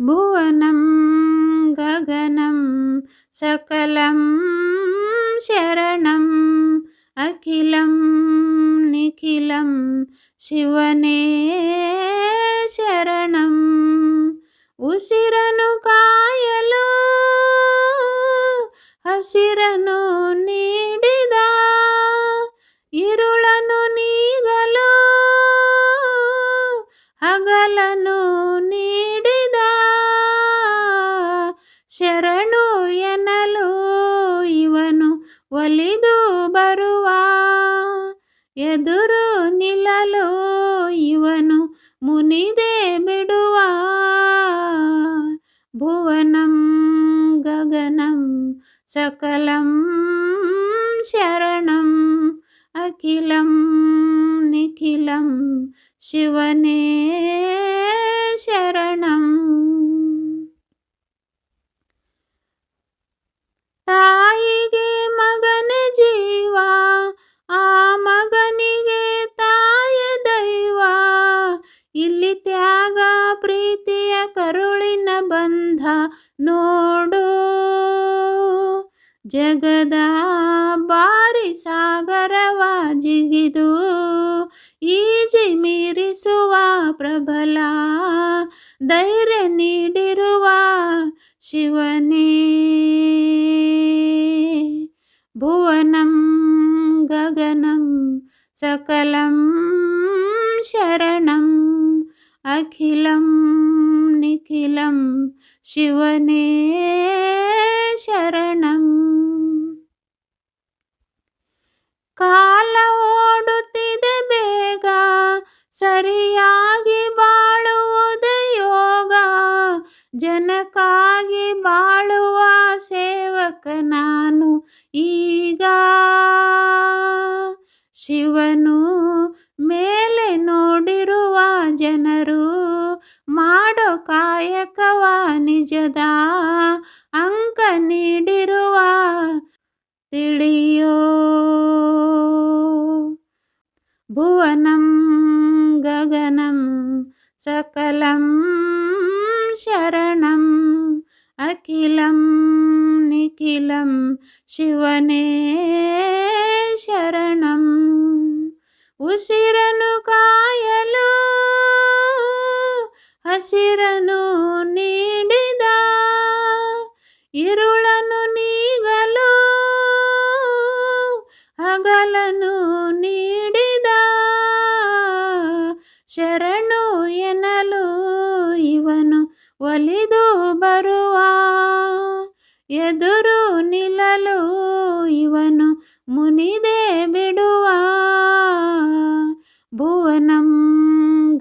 భువనం గగనం సకలం శరణం అఖిలం నిఖిలం శివనే శరణం ఉసిరను కాయలు ಹಸಿರನು ನೀಡಿದ ಇರುಳನು ನೀಗಲು ಹಗಲನು వెదురు నిలలో ఇవను మునిదే బిడువా. భువనం గగనం సకలం శరణం అఖిలం నిఖిలం శివనే जगद ಈಜಿ ಮೀರಿಸುವ ಪ್ರಬಲ ಧೈರ್ಯ ನೀಡಿರುವ ಶಿವನೇ. ಭುವನಂ ಗಗನಂ सकलं शरणं अखिलं निखिलं शिवने ಸರಿಯಾಗಿ ಬಾಳುವುದು ಯೋಗ. ಜನಕ್ಕಾಗಿ ಬಾಳುವ ಸೇವಕ ನಾನು ಈಗ. ಶಿವನು ಮೇಲೆ ನೋಡಿರುವ ಜನರು ಮಾಡೋ ಕಾಯಕವ ನಿಜದ ಅಂಕ ನೀಡಿರುವ ತಿಳಿಯೋ. ಭುವನಂ ಸಕಲಂ ಶರಣಂ ಅಖಿಲಂ ನಿಖಿಲಂ ಶಿವನೇ ಶರಣಂ ಉಸಿರನು ಕಾಯಲು ಹಸಿರನು ನೀಡಿದ ಇರುಳನು ನೀಗಲು ಹಗಲನು ನೀಡಿದ ಶರಣು వరువా ఎదురు నిలలు ఇవను మునిదే బిడువా భువనం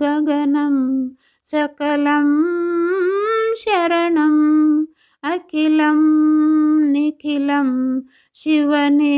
గగనం సకలం శరణం అఖిలం నిఖిలం శివనే